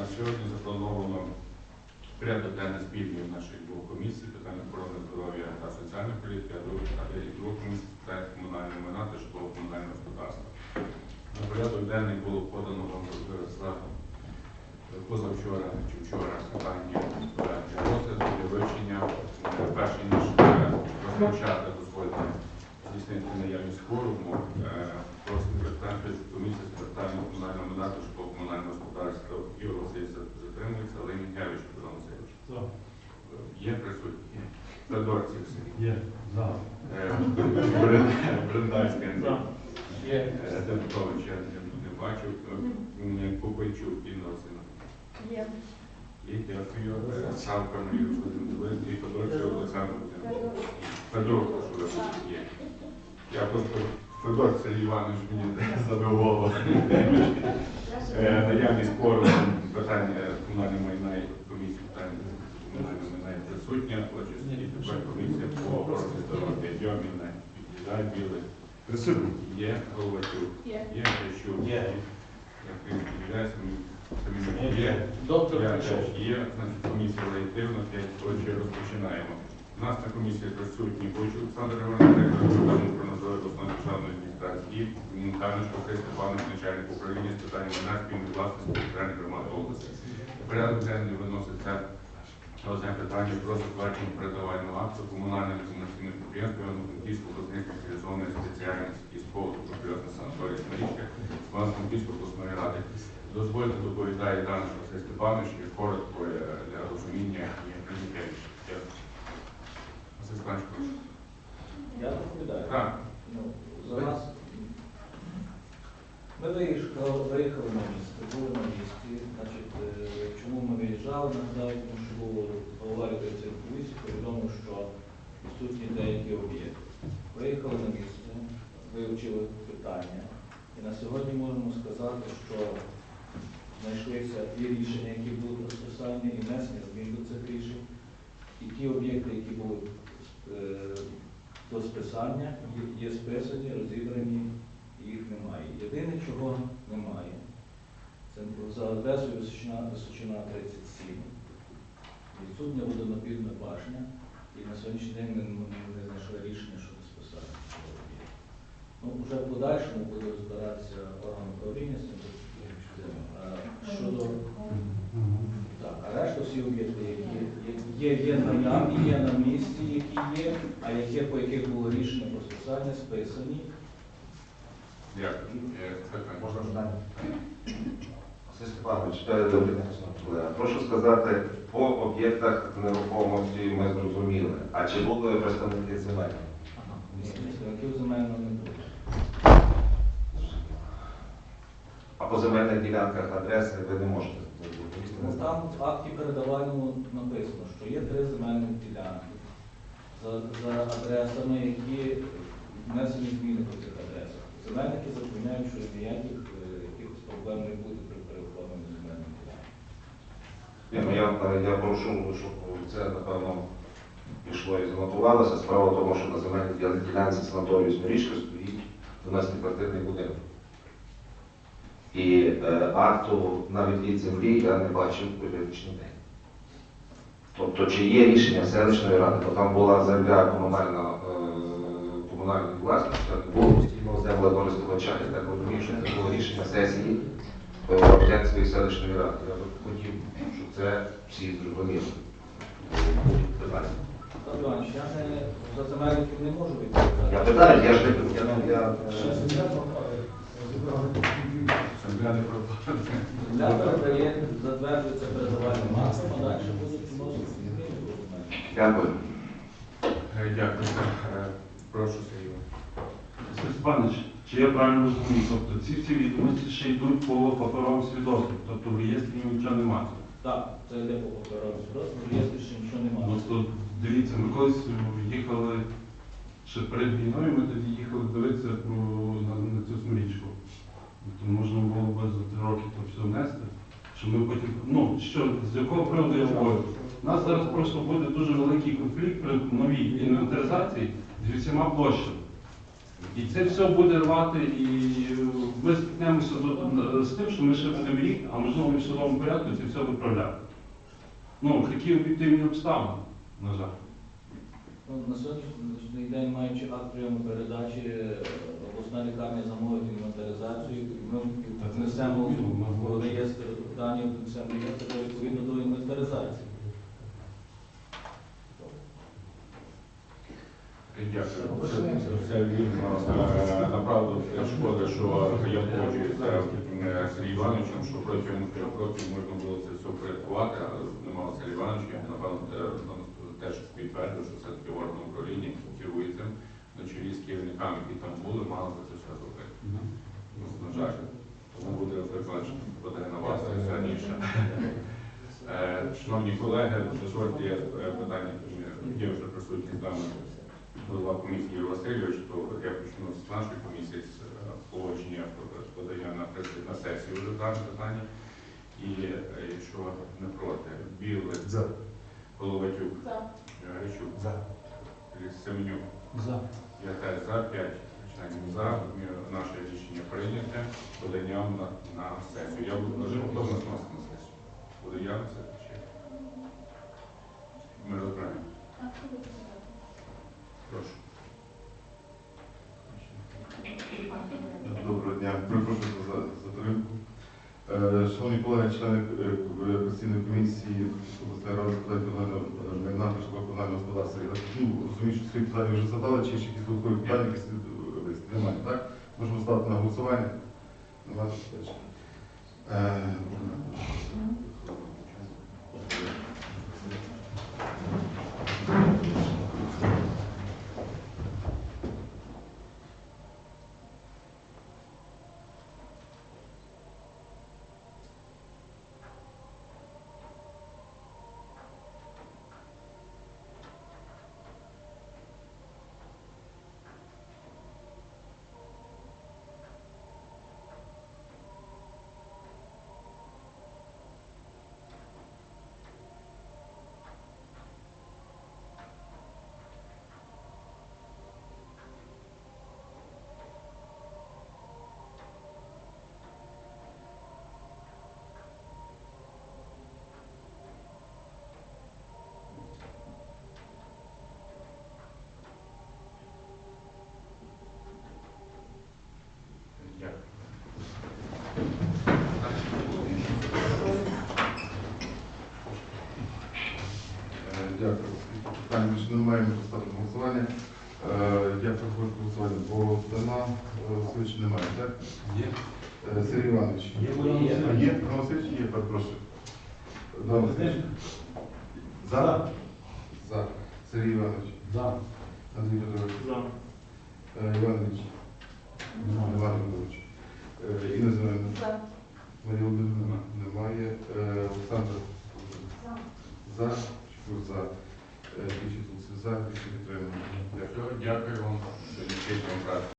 на сьогодні заплановано порядок денний спільний наших двох комісій, питання охорони здоров'я та соціальної політики, а двох комісій з питань комунальної майна та житлово-комунального господарства. На порядок денний було подано вам позавчора чи вчора питання розгляду для вивчення. Перше ніж е, розпочати дозвольте здійснити наявність форуму. Представити комісію з питань комунального манату, житлово-комунального господарства Ігор Васильович затримується, але Мінгевич Петро Васильович. Є присутні. Федорців Сергій. Є. За. Е, Брендальський За. Є. Е, Демкович я не, не бачив. Купайчук Інна Васильівна. Є. І дякую. Е, Савка Володимирівна і Федорців Олександр Володимирович. Федор, прошу вибачте, є. Я просто Федор Сергій Іванович мені забив голову. Е, Наявність спору питання комунальної майна і комісії питань комунальної майна присутня. Отже, і тепер комісія по охороні здоров'я Дьоміна, Під'їздай, Білий. Присутні. Є Головачук. Є. Є Тещук. Є. Як відповідає самі самі Є. є. Доктор Я теж є. Значить, комісія легітимна, п'ять отже, розпочинаємо. У нас на комісії присутні Бойчук Олександр Іванович, директор управління охорони обласної державної адміністрації, і Мінканич Василь Степанович, начальник управління з питань майна спільної власності територіальних громад області. Порядок денний виноситься одне питання про затвердження передавального акту комунальним комерційним підприємством Івано-Франківського обласної спеціалізованої спеціальності і спорту профільна санаторія Смирічка Івано-Франківської обласної ради. Дозвольте доповідає Дан Василь Степанович і коротко для розуміння є Призікевич. Василь Я доповідаю. Так, Ну, за нас. Ми виїхали, виїхали на місце, були на місці. Значить, е, чому ми виїжджали, нагадаю, тому що було голова лікарської комісії, повідомив, що відсутні деякі об'єкти. Виїхали на місце, вивчили питання. І на сьогодні можемо сказати, що знайшлися і рішення, які були розписані, і внесення змін до цих рішень. І ті об'єкти, які були до списання, є- є списані, розібрані, їх немає. Єдине, чого немає, це за адресою Височина, Височина 37. Відсутня водонапірна башня, і на сьогоднішній день ми не- знайшли рішення цього об'єкту. Ну, вже в подальшому буде розбиратися орган управління з цим. Щодо так, а решта всі об'єкти, які є, є, є наявні, є на місці, які є, а які, по яких було рішення про списання, списані. дякую. Е, Можна питання? Василь Степанович, е, прошу сказати, по об'єктах нерухомості ми зрозуміли. А чи були представники земель? Представників земельного не було. А по земельних ділянках адреси ви не можете? Ну, Там в акті передавальному написано, що є три земельні ділянки за, за адресами, які внесені зміни по цих адресах. Земельники запевняють, що ніяких е, якихось проблем не буде при переоформленні земельних ділянок. Ні, ну, я, я прошу, щоб це, напевно, пішло і занотувалося. Справа в тому, що на земельній діля- ділянці санаторію Смирічка стоїть 12-квартирний будинок. І е, акту на відвід землі я не бачив по визначний день. Тобто, чи є рішення селищної ради, бо там була земля комунальна, е, комунальної власності, не було постійного землекористувача, я так розумію, що це було рішення сесії е, селищної ради. Я би хотів, щоб це всі зрозуміли. Іванович, я не за земельників не можу відповідати. Я питаю, я ж не я, я, я, Пропала. Земля передає, затверджується передавальним актом, а далі будуть до. Дякую. Е, Дякую. Е, Прошу, Сергій. Степанович, чи я правильно розумію? Тобто ці всі відомості ще йдуть по паперовому свідоцтву, тобто в реєстрі нічого немає. Так, це йде по паперовому свідоцтву, в реєстрі ще нічого немає. Просто дивіться, ми колись їхали ще перед війною, ми тоді їхали дивитися про, на, на цю смирічку. То можна було б за три роки то все внести, що ми потім, ну, що, з якого приводу я говорю? У нас зараз просто буде дуже великий конфлікт при новій інвентаризації з усіма площами. І це все буде рвати, і ми стикнемося з тим, що ми ще будемо рік, а можливо і в судовому порядку це все виправляти. Ну, такі об'єктивні обставини, на жаль. Ну, На сьогоднішній день, маючи акт прийому передачі, е, обласна лікарня замовить інвентаризацію, ми внесемо в реєстр дані, внесемо в реєстр відповідно до інвентаризації. Дякую. Це вірно. Е, Направду шкода, що я погоджуюся е, з Сергієм Івановичем, що протягом трьох років можна було це все впорядкувати, але немає Сергія Івановича, напевно, ну, теж підтвердив, що все-таки орган управління керує цим на чолі з керівниками, які там були, мали за це все зробити. Ну, На жаль, тому буде на вас інше. Е, Шановні колеги, дозвольте є е, питання, є вже присутні з нами голова комісії Юрій Васильович, то я почну з нашої комісії з е, погодження подання на на сесію вже дане питання. І якщо не проти, Білик, За. Головатюк, За. Грищук, За. Семенюк. За. Я теж за, п'ять членів за. Е, Наше рішення прийняте, поданням на, на сесію. Я буду вже готовий нас на сесію. Я це чи ми розбираємо. Прошу. Доброго дня. Перепрошую за затримку. Е, Шановні колеги, члени е, постійної комісії обласної ради е, майна та житлово-комунального господарства. Я розумію, що свої питання вже задали, чи ще якісь додаткові питання, які е? Немає, так? Можемо ставити на голосування. Немає заперечень. Е, Дякую. Е, Дякую. Більше поставити голосування. Е, Я проходжу голосування, бо дана Васильович немає, так? Є. Е, Сергій Іванович. Є, Богдан Є. Є? Васильович є, перепрошую. Роман Васильович. За? За. Сергій Іванович. За. Андрій Петрович. За. Е, Іван